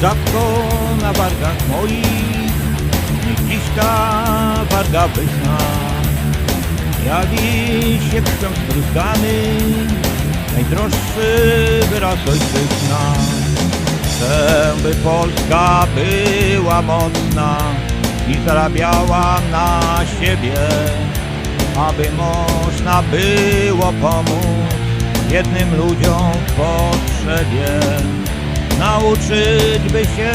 rzadko na wargach moich, nie dziś ta warga wysna. Jawi się krwią spryskany, najdroższy wyraz ojczyzna. Chcę, by Polska była mocna i zarabiała na siebie, aby można było pomóc jednym ludziom w potrzebie. Nauczyć by się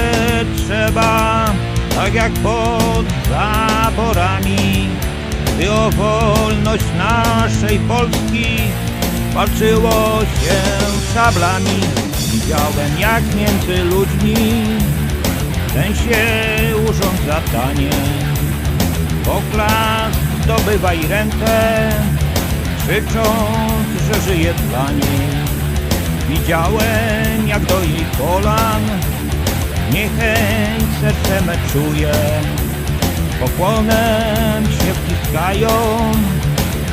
trzeba, tak jak pod zaborami, gdy o wolność naszej Polski walczyło się szablami. Widziałem jak między ludźmi ten się urządza tanie. Poklask zdobywaj rentę, krzycząc, że żyje dla niej. Widziałem jak do jej kolan niechęć serce me czuje. Pokłonem się wciskają,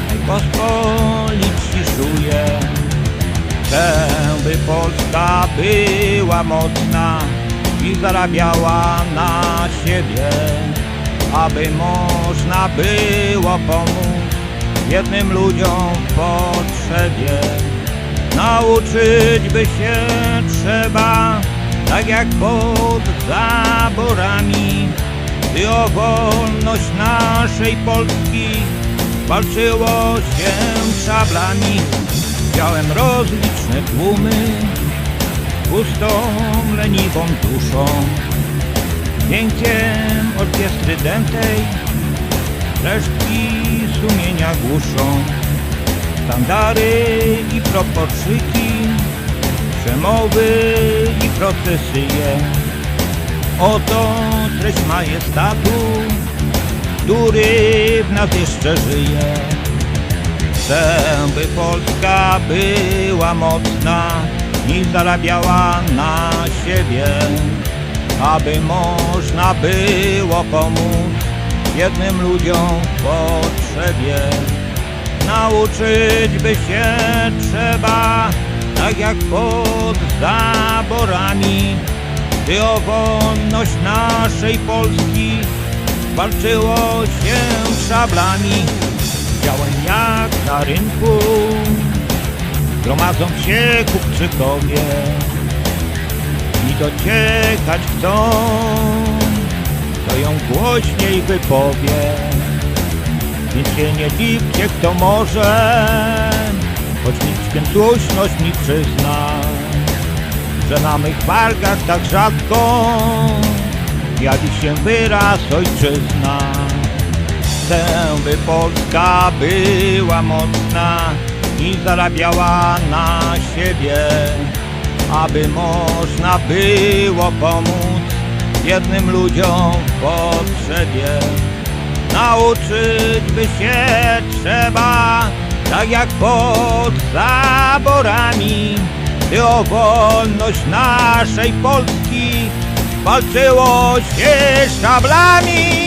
najpospolitsi szuje. Chcę, by Polska była mocna i zarabiała na siebie, aby można było pomóc jednym ludziom w potrzebie. Nauczyć by się trzeba, tak jak pod zaborami, gdy o wolność naszej Polski walczyło się szablami. Widziałem rozliczne tłumy, pustą, leniwą duszą, dźwiękiem orkiestry dętej, resztki sumienia głuszą. Standary i propoczyki, przemowy i procesje. Oto treść majestatu, który w nas jeszcze żyje. Chcę, by Polska była mocna i zarabiała na siebie, aby można było pomóc jednym ludziom w potrzebie. Nauczyć by się trzeba, tak jak pod zaborami, gdy o wolność naszej Polski walczyło się szablami. Widziałem jak na rynku gromadzą się kupczykowie i dociekać chcą, to ją głośniej wypowie. Więc się nie dziwcie, kto może, choć nikt świętłośność mi przyzna, że na mych wargach tak rzadko jawi się wyraz ojczyzna. Chcę, by Polska była mocna i zarabiała na siebie, aby można było pomóc jednym ludziom w potrzebie. Nauczyć by się trzeba, tak jak pod zaborami, gdy o wolność naszej Polski walczyło się szablami.